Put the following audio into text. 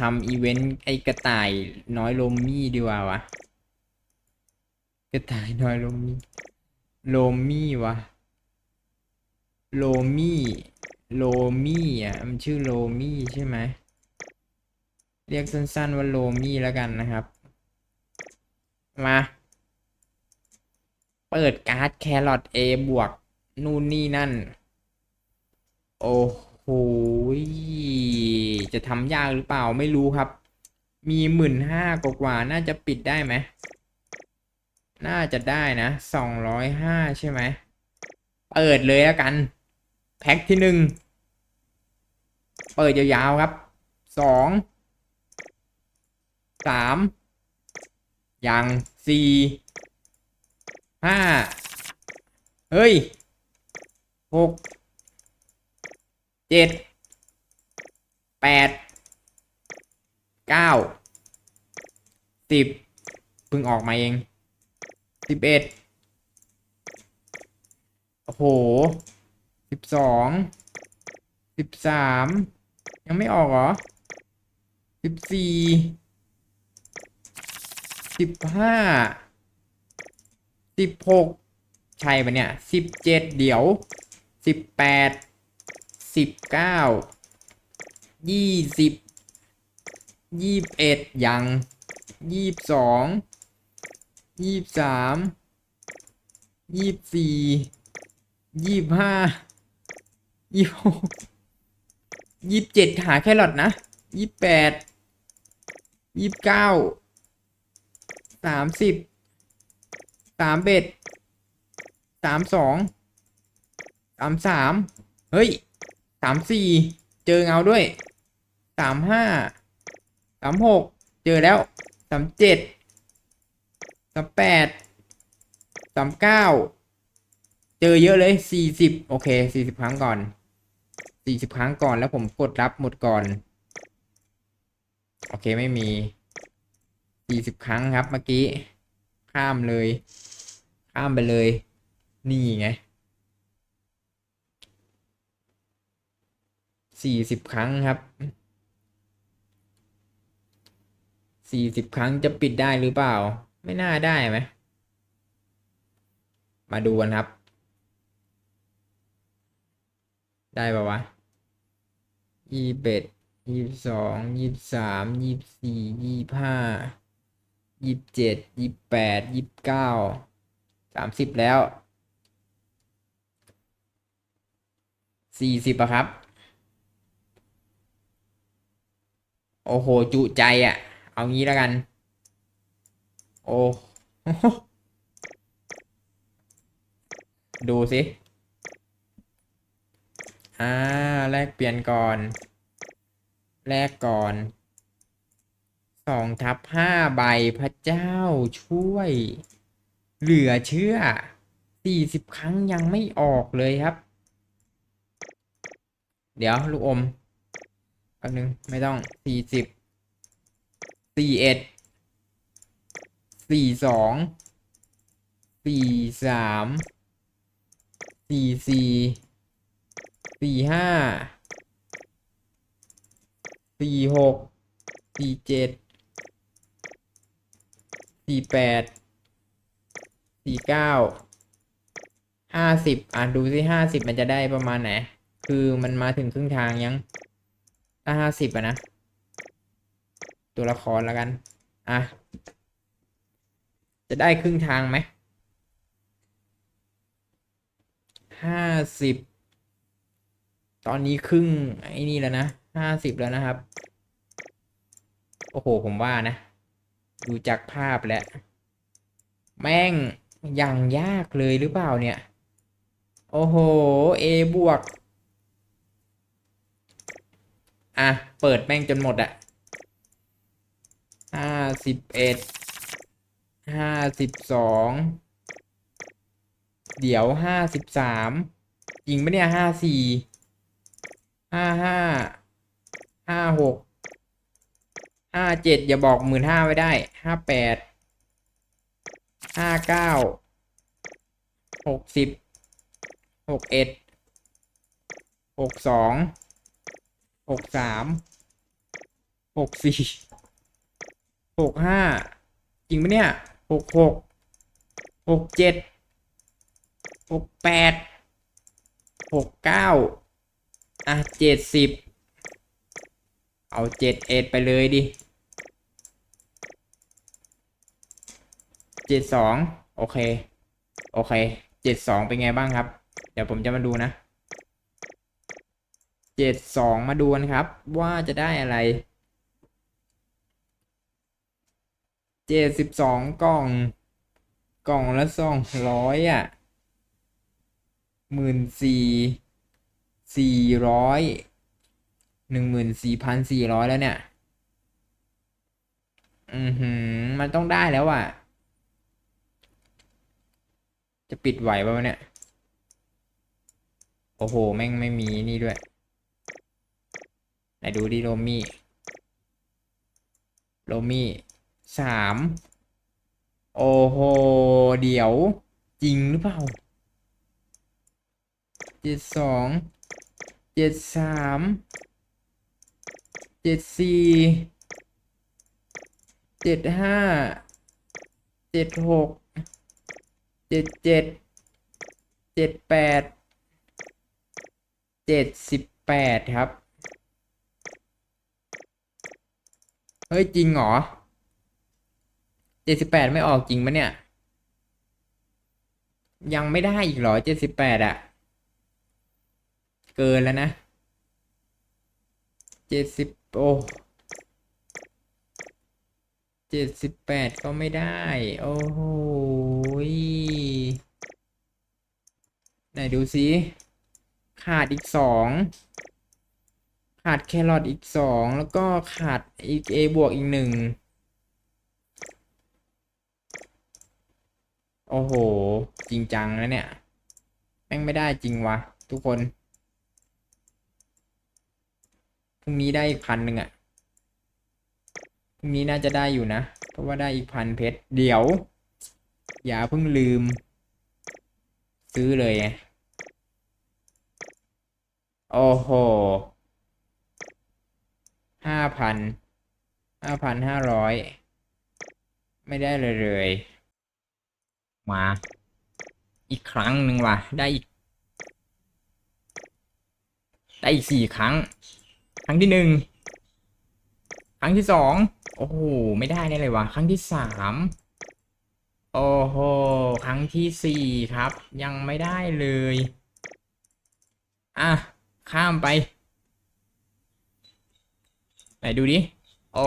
ทำอีเวนต์ไอ้กระต่ายน้อยโลมมี่ดีกว่าวะ กระต่ายน้อยโลมมี่โลมมี่วะโลมี่โลมี่อะมันชื่อโลมี่ใช่ไหมเรียกสั้นๆว่าโลมี่แล้วกันนะครับ มา เปิดการ์ดแครอท A บวก นู่นนี่นั่น โอ้โห ยจะทำยากหรือเปล่าไม่รู้ครับ มีหมื่นห้ากว่าน่าจะปิดได้ไหม น่าจะได้นะสองร้อยห้าใช่ไหม เปิดเลยแล้วกัน แพ็คที่หนึ่ง เปิดยาวๆครับ สอง สาม ยังสี่ ห้า เฮ้ยหก เจ็ดแปดเก้าสิบเพิ่งออกมาเองสิบเอ็ดโอ้โหสิบสองสิบสามยังไม่ออกเหรอสิบสี่สิบห้าสิบหกใช่ปะเนี่ยสิบเจ็ดเดี๋ยวสิบแปด สิบเก้ายี่สิบยี่สิบเอ็ดยังยี่สิบสองยี่สิบสามยี่สิบสี่ยี่สิบห้ายี่สิบหกยี่สิบเจ็ดหาแค่หลอดนะยี่สิบแปดยี่สิบเก้าสามสิบสามเบ็ดสามสองสามสามเฮ้ย สามสี่เจอเงาด้วยสามห้าสามหกเจอแล้วสามเจ็ดสามแปดสามเก้าเจอเยอะเลยสี่สิบโอเคสี่สิบครั้งก่อนสี่สิบครั้งก่อนแล้วผมกดรับหมดก่อน โอเคไม่มีสี่สิบครั้งครับเมื่อกี้ ข้ามเลย ข้ามไปเลย นี่ไง สี่สิบครั้งครับสี่สิบครั้งจะปิดได้หรือเปล่า ไม่น่าได้ไหม มาดูกันครับ ได้ปะวะยี่สิบเอ็ดยี่สิบสองยี่สิบสามยี่สิบสี่ยี่สิบห้ายี่สิบเจ็ดยี่สิบแปดยี่สิบเก้าสามสิบแล้วสี่สิบอะครับ โอ้โห จุใจอะเอางี้แล้วกัน โอ้ ดูสิ อ่า แลกเปลี่ยนก่อน แลกก่อน สองทับห้าใบพระเจ้าช่วย เหลือเชื่อสี่สิบครั้งยังไม่ออกเลยครับ เดี๋ยว ลูกอม แป๊บนึง ไม่ต้องสี่สิบสี่เอ็ดสี่สองสี่สามสี่สี่สี่ห้าสี่หกสี่เจ็ดสี่แปดสี่เก้าห้าสิบอะดูสิห้าสิบมันจะได้ประมาณไหน คือมันมาถึงครึ่งทางยัง ถ้าห้าสิบอะนะ ตัวละครแล้วกัน อะ จะได้ครึ่งทางไหมห้าสิบตอนนี้ครึ่งไอ้นี่แล้วนะห้าสิบแล้วนะครับ โอ้โห ผมว่านะ ดูจากภาพแล้ว แม่งอย่างยากเลยหรือเปล่าเนี่ย โอ้โห A บวก อะ เปิดแม่งจนหมดอะห้าสิบเอ็ดห้าสิบสองเดี๋ยวห้าสิบสามจริงปะเนี่ยห้าสี่ห้าห้าห้าหกห้าเจ็ดอย่าบอกหมื่นห้าไว้ได้ห้าแปดห้าเก้าหกสิบหกเอ็ดหกสอง หกสามหกสี่หกห้าจริงปะเนี่ยหกหกหกเจ็ดหกแปดหกเก้าอะเจ็ดสิบเอาเจ็ดเอ็ดไปเลยดิเจ็ดสองโอเค โอเคเจ็ดสองเป็นไงบ้างครับ เดี๋ยวผมจะมาดูนะ เจ็ดสองมาดูกันครับ ว่าจะได้อะไรเจ็ดสิบสองกล่อง กล่องละสองร้อยอะหมื่นสี่สี่ร้อยหนึ่งหมื่นสี่พันสี่ร้อยแล้วเนี่ย อือหือ มันต้องได้แล้วอะ จะปิดไหวป่ะวเนี่ย โอ้โห แม่งไม่มีนี่ด้วย ไหนดูดิโรมี่โรมี่สามโอ้โห เดี๋ยว จริงหรือเปล่าเจ็ดสองเจ็ดสามเจ็ดสี่เจ็ดห้าเจ็ดหกเจ็ดเจ็ดเจ็ดแปดเจ็ดสิบแปดครับ เฮ้ย จริงเหรอเจ็ดสิบแปดไม่ออกจริงปะเนี่ย ยังไม่ได้อีกเหรอเจ็ดสิบแปดอะเกินแล้วนะเจ็ดสิบโอ้เจ็ดสิบแปดก็ไม่ได้ โอ้โหไหนดูสิ ขาดอีกสอง ขาดแครอทอีกสองแล้วก็ขาดอีก A บวกอีกหนึ่งโอ้โห จริงจังแล้วเนี่ย แม่งไม่ได้จริงวะทุกคน พรุ่งนี้ได้อีกพันหนึ่งอะพรุ่งนี้น่าจะได้อยู่นะ เพราะว่าได้อีกพันเพชร เดี๋ยว อย่าเพิ่งลืม ซื้อเลย โอ้โห ห้าพันห้าพันห้าร้อยไม่ได้เลยเลย มา อีกครั้งหนึ่งว่ะ ได้อีก ได้อีกสี่ครั้ง ครั้งที่หนึ่งครั้งที่สองโอ้โหไม่ได้แน่เลยว่ะ ครั้งที่สามโอ้โหครั้งที่สี่ครับ ยังไม่ได้เลย อะ ข้ามไป ไหนดูดิ โอ้